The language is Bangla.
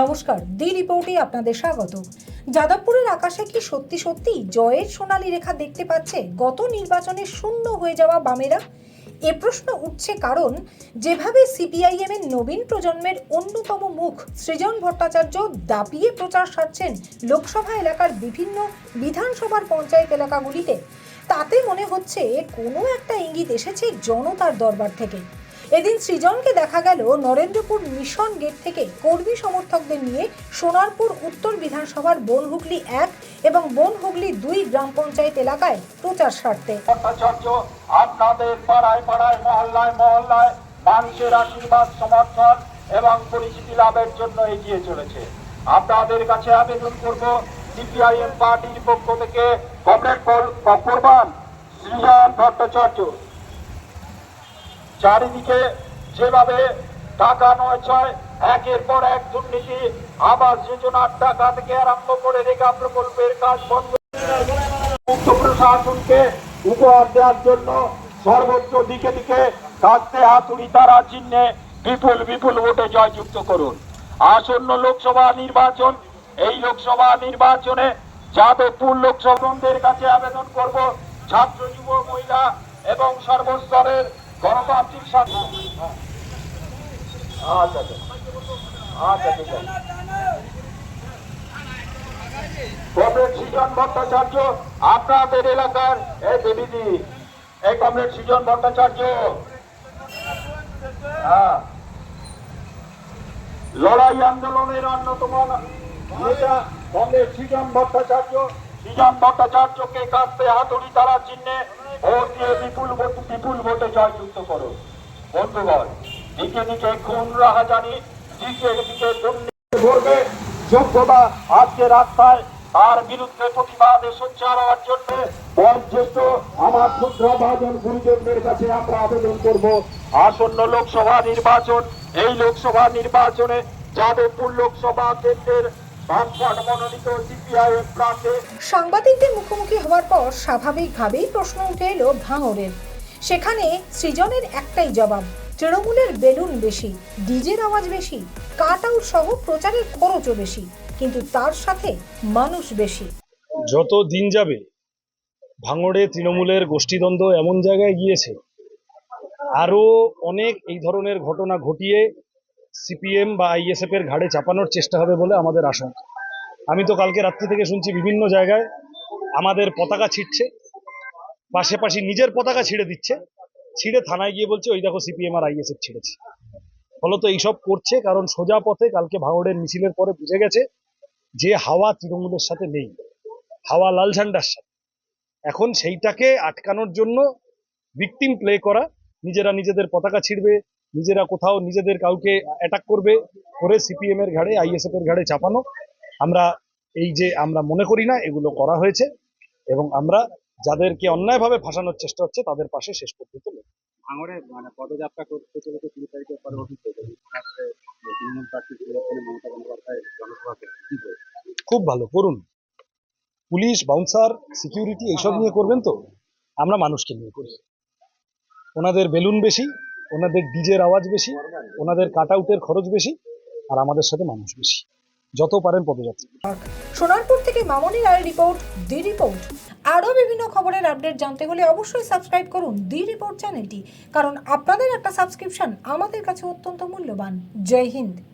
নমস্কার দি রিপোর্টে আপনাদের স্বাগত। যাদবপুরের আকাশে কি সত্যি সত্যি জয়ের সোনালী রেখা দেখতে পাচ্ছে? গত নির্বাচনে শূন্য হয়ে যাওয়া বামেরা? এ প্রশ্ন উঠছে কারণ, যেভাবে সিপিআইএম এর নবীন প্রজন্মের অন্যতম মুখ সৃজন ভট্টাচার্য দাপিয়ে প্রচার সারছেন লোকসভা এলাকার বিভিন্ন বিধানসভার পঞ্চায়েত এলাকাগুলিতে, তাতে মনে হচ্ছে কোনো একটা ইঙ্গিত এসেছে জনতার দরবার থেকে। এদিন সৃজনকে দেখা গেল নরেন্দ্রপুর মিশন গেট থেকে কর্মী সমর্থকদের নিয়ে সোনারপুর উত্তর বিধানসভার বনহুগলি এক এবং বনহুগলি দুই গ্রাম পঞ্চায়েত এলাকায় প্রচার ভট্টাচার্য আপনাদের পাড়ায় পাড়ায়, মহল্লায় মহল্লায় মানুষের আশীর্বাদ, সমর্থন এবং পরিচিতি লাভের জন্য এগিয়ে চলেছে। আপনাদের কাছে আবেদন করব, সিপিআইএম পার্টির পক্ষ থেকে। কমরেড প্রবান সৃজন ভট্টাচার্য। চারিদিকে যেভাবে টাকা নয় ছয়, একের পর এক দুর্নীতি, আবাস যোজনার টাকা থেকে আরম্ভ করে রেখা প্রকল্পের কাজ বন্ধ মুক্ত প্রশাসনকে উপহার দেওয়ার জন্য সর্বোচ্চ দিকে দিকে কাঁদতে হাতুড়ি তারা চিহ্নে বিপুল বিপুল ভোটে জয়যুক্ত করুন। আসন্ন লোকসভা নির্বাচন, এই লোকসভা নির্বাচনে যাদবপুর লোকসভাদের কাছে আবেদন করব ছাত্র, যুব, মহিলা এবং সর্বস্তরের আচ্ছা আচ্ছা। আচ্ছা আপনাদের এলাকার এই দেবীদি এই কমরেড সৃজন ভট্টাচার্য হ্যাঁ। লড়াই আন্দোলনের অন্যতম নেতা কমরেড সৃজন ভট্টাচার্য সৃজন ভট্টাচার্যকে কাঁদতে হাতুড়ি তারা চিহ্নে ভোট দিয়ে বিপুল ভোট বিপুল ভোটে জয়যুক্ত করো। বন্ধুগণ দিকে দিকে খুন রাহাজানি দিকে দিকে দুর্নীতি ভরবে যোগ্যতা আজকে রাস্তায়। তার বিরুদ্ধে প্রতিবাদে সোচ্চার হওয়ার জন্য। বয়োজ্যেষ্ঠ আমার ক্ষুদ্র ভাজন গুরুজনদের কাছে আমরা আবেদন করব। আসন্ন লোকসভা নির্বাচন এই লোকসভা নির্বাচনে যাদবপুর লোকসভা কেন্দ্রের সাংবাদিকদের মুখোমুখি হওয়ার পর স্বাভাবিকভাবেই প্রশ্ন উঠে এলো ভাঙরের সেখানে সৃজনের একটাই জবাব তৃণমূলের বেলুন বেশি ডিজের আওয়াজ বেশি কাট আউট সহ প্রচারের খরচও বেশি কিন্তু তার সাথে মানুষ বেশি। যত দিন যাবে ভাঙড়ে তৃণমূলের গোষ্ঠীদ্বন্দ্ব এমন জায়গায় গিয়েছে আরও অনেক এই ধরনের ঘটনা ঘটিয়ে সিপিএম বা আইএসএফ এর ঘাড়ে চাপানোর চেষ্টা হবে বলে আমাদের আশঙ্কা। আমি তো কালকে রাত্রি থেকে শুনছি বিভিন্ন জায়গায় আমাদের পতাকা ছিটছে পাশাপাশি নিজের পতাকা ছিঁড়ে দিচ্ছে। ছিঁড়ে থানায় গিয়ে বলছে, ওই দেখো সিপিএম আর আইএসএফ ছিঁড়েছে। ফলত এইসব করছে কারণ সোজা পথে কালকে ভাঙড়ের মিছিলের পরে বুঝে গেছে যে হাওয়া তৃণমূলের সাথে নেই, হাওয়া লাল ঝান্ডার সাথে। এখন সেইটাকে আটকানোর জন্য ভিকটিম প্লে করা, নিজেরা নিজেদের পতাকা ছিঁড়বে নিজেরা কোথাও নিজেদের কাউকে অ্যাটাক করবে করে সিপিএম এর ঘাড়ে আইএসএফ এর ঘাড়ে চাপানো। আমরা এই যে আমরা মনে করি না এগুলো করা হয়েছে এবং আমরা যাদেরকে অন্যায়ভাবে ফাঁসানোর চেষ্টা হচ্ছে তাদের পাশে শেষ পর্যন্ত ভাঙড়ে মানে পদযাত্রা করতে চলেছে তিন তারিখের পরে অভিযোগ তৃণমূল প্রার্থী মমতা বন্দ্যোপাধ্যায় জনসভা করবে। কি বলবেন? খুব ভালো করুন পুলিশ বাউন্সার সিকিউরিটি এইসব নিয়ে করবেন তো? আমরা মানুষকে নিয়ে করি। ওনাদের বেলুন বেশি ওনাদের ডিজের আওয়াজ বেশি ওনাদের কাট আউটের খরচ বেশি আর আমাদের সাথে মানুষ বেশি। যত পারেন পদযাত্রা। সোনারপুর থেকে মামনি রায়ের রিপোর্ট দি রিপোর্ট। আরও বিভিন্ন খবরের আপডেট জানতে হলে অবশ্যই সাবস্ক্রাইব করুন দি রিপোর্ট চ্যানেলটি কারণ আপনাদের একটা সাবস্ক্রিপশন আমাদের কাছে অত্যন্ত মূল্যবান। জয় হিন্দ।